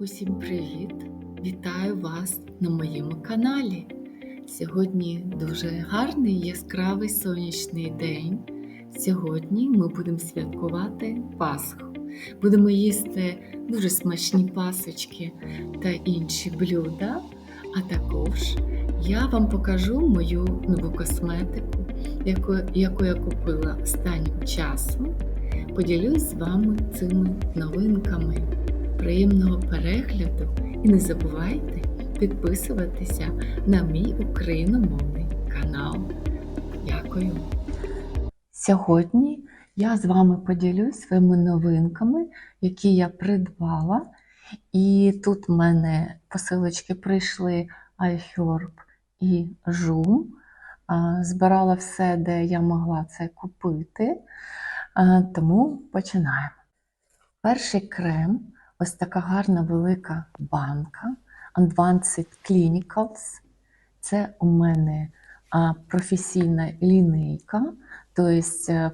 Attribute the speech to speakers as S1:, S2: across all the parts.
S1: Усім привіт! Вітаю вас на моєму каналі. Сьогодні дуже гарний яскравий сонячний день. Сьогодні ми будемо святкувати Пасху. Будемо їсти дуже смачні пасочки та інші блюда. А також я вам покажу мою нову косметику, яку, яку я купила останнім часом. Поділюсь з вами цими новинками. Приємного перегляду і не забувайте підписуватися на мій україномовний канал. Дякую! Сьогодні я з вами поділюсь своїми новинками, які я придбала. І тут в мене посилочки прийшли iHerb і Joom. Збирала все, де я могла це купити. Тому починаємо. Перший крем ось така гарна велика банка Advanced Clinicals. Це у мене професійна лінійка, тобто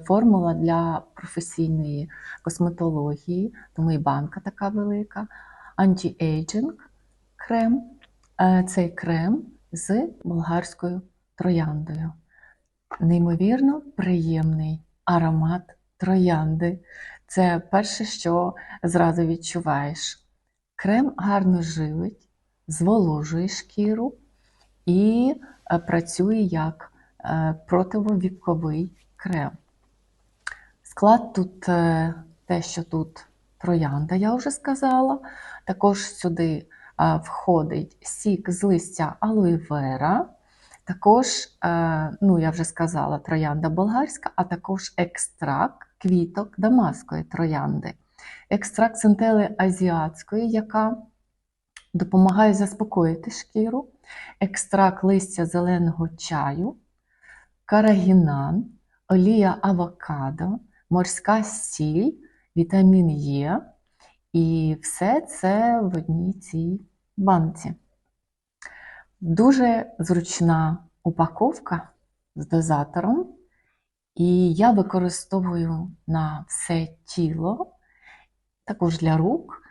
S1: формула для професійної косметології, тому і банка така велика. Anti-Aging крем. Е, Цей крем з болгарською трояндою. Неймовірно приємний аромат троянди. Це перше, що зразу відчуваєш. Крем гарно живить, зволожує шкіру і е, працює як е, противовіковий крем. Склад тут е, те, що тут троянда, я вже сказала. Також сюди входить сік з листя алоєвера, також, ну, я вже сказала, троянда болгарська, а також екстракт квіток дамаської троянди, екстракт сентели азіатської, яка допомагає заспокоїти шкіру, екстракт листя зеленого чаю, карагінан, олія авокадо, морська сіль, вітамін Е. І все це в одній цій банці. Дуже зручна упаковка з дозатором. І я використовую на все тіло, також для рук.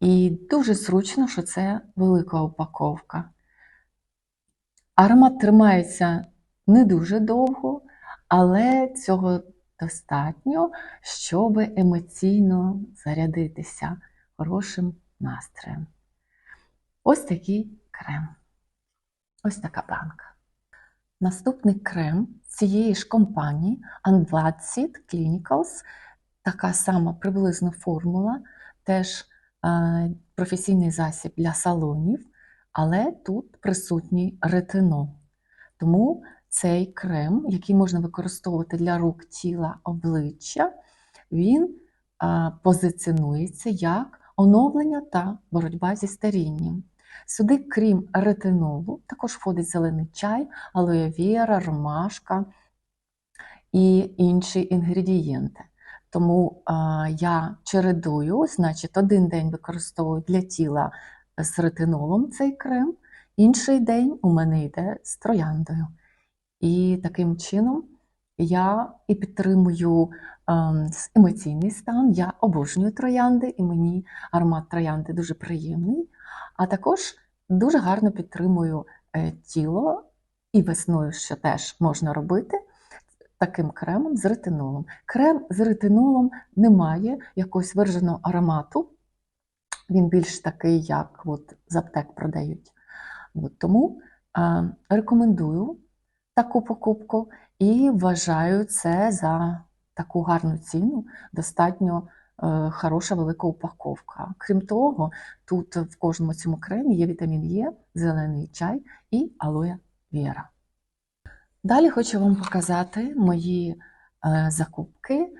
S1: І дуже зручно, що це велика упаковка. Аромат тримається не дуже довго, але цього достатньо, щоб емоційно зарядитися хорошим настроєм. Ось такий крем. Ось така банка. Наступний крем цієї ж компанії Unblancid Clinicals, така сама приблизна формула, теж е, професійний засіб для салонів, але тут присутній ретинол. Тому цей крем, який можна використовувати для рук тіла обличчя, він е, позиціонується як оновлення та боротьба зі старінням. Сюди, крім ретинолу, також входить зелений чай, алоєвіра, ромашка і інші інгредієнти. Тому а, я чередую, значить, один день використовую для тіла з ретинолом цей крем, інший день у мене йде з трояндою. І таким чином я і підтримую ем, емоційний стан, я обожнюю троянди, і мені аромат троянди дуже приємний. А також дуже гарно підтримую е, тіло і весною, що теж можна робити таким кремом з ретинолом. Крем з ретинолом не має якогось вираженого аромату, він більш такий, як от з аптек продають. От, тому е, рекомендую таку покупку і вважаю це за таку гарну ціну, достатньо хороша велика упаковка. Крім того, тут в кожному цьому кремі є вітамін Е, зелений чай і алоє віра. Далі хочу вам показати мої е, закупки.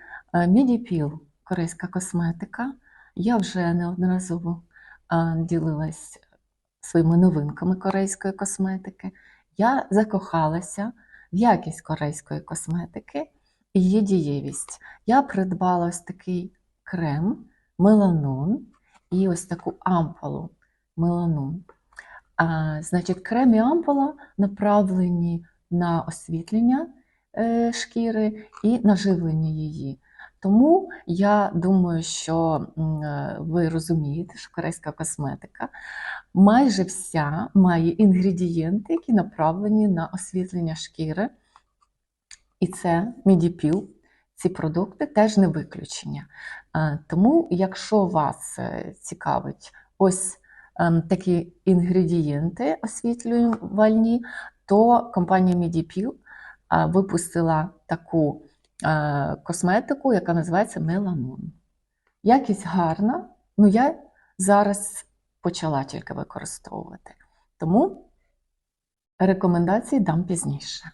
S1: Мідіпіл корейська косметика. Я вже неодноразово ділилась своїми новинками корейської косметики. Я закохалася в якість корейської косметики і її дієвість. Я придбала ось такий крем, меланон і ось таку ампулу меланон. А, Значить, крем і ампула направлені на освітлення е, шкіри і на живлення її. Тому я думаю, що е, ви розумієте, що корейська косметика майже вся має інгредієнти, які направлені на освітлення шкіри. І це Мідіпіл. Ці продукти теж не виключення. Е, Тому, якщо вас е, цікавить ось ем, такі інгредієнти освітлювальні, то компанія Medipil е, випустила таку косметику, яка називається Меланон. Якість гарна, ну я зараз почала тільки використовувати. Тому рекомендації дам пізніше.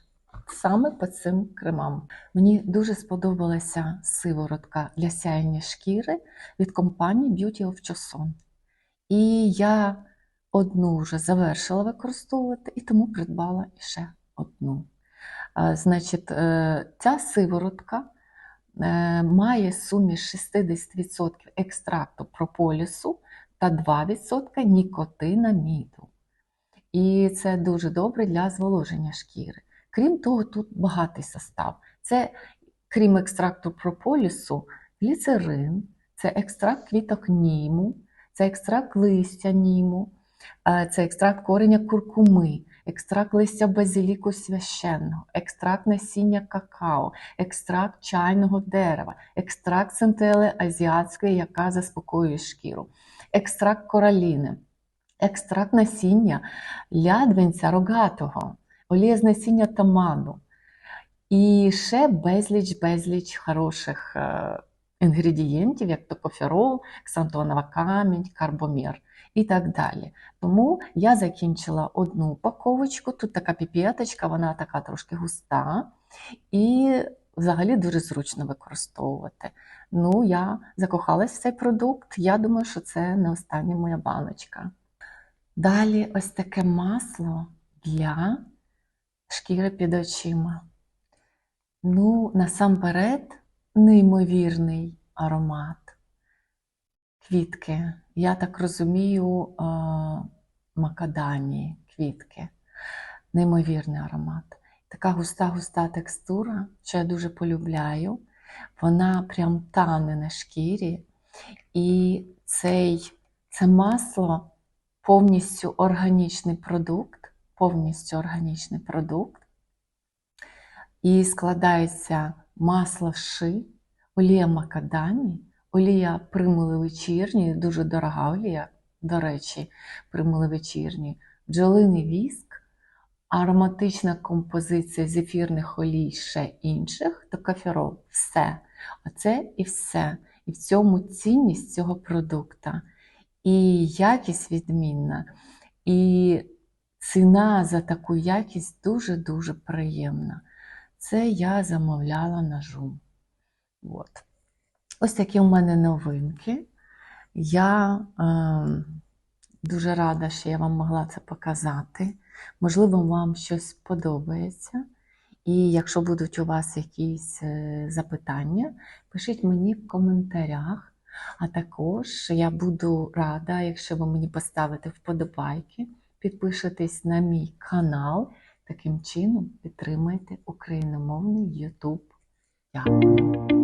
S1: Саме по цим кремам. Мені дуже сподобалася сиворотка для сяєння шкіри від компанії Beauty of Joseon. І я одну вже завершила використовувати, і тому придбала ще одну. Значить, е, ця сиворотка е, має суміш 60% екстракту прополісу та 2% нікотинаміду. І це дуже добре для зволоження шкіри. Крім того, тут багатий состав. Це, крім екстракту прополісу, гліцерин, це екстракт квіток німу, це екстракт листя німу, е, це екстракт кореня куркуми, екстракт листя базиліку священного, екстракт насіння какао, екстракт чайного дерева, екстракт центели азіатської, яка заспокоює шкіру, екстракт кораліни, екстракт насіння лядвинця рогатого, олія з насіння таману. І ще безліч-безліч хороших е, інгредієнтів, як токоферол, ксантонова камінь, карбомір і так далі. Тому я закінчила одну упаковочку. Тут така піпеточка, вона така трошки густа, і взагалі дуже зручно використовувати. Ну, я закохалась в цей продукт. Я думаю, що це не остання моя баночка. Далі ось таке масло для шкіри під очима. Ну, насамперед, неймовірний аромат. Квітки. Я так розумію, макадамії, квітки. Неймовірний аромат. Така густа-густа текстура, що я дуже полюбляю. Вона прям тане на шкірі. І цей, це масло повністю органічний продукт, повністю органічний продукт. І складається масло ши, олія макадамі, олія примули вечірні, дуже дорога олія, до речі, примули вечірні, бджолиний віск, ароматична композиція з ефірних олій ще інших та каферол. Все. Оце і все. І в цьому цінність цього продукта. І якість відмінна, і ціна за таку якість дуже-дуже приємна. Це я замовляла на жум. От. Ось такі у мене новинки. Я е, дуже рада, що я вам могла це показати. Можливо, вам щось подобається. І якщо будуть у вас якісь е, запитання, пишіть мені в коментарях. А також я буду рада, якщо ви мені поставите вподобайки, підпишетесь на мій канал. Таким чином підтримайте україномовний YouTube. Дякую.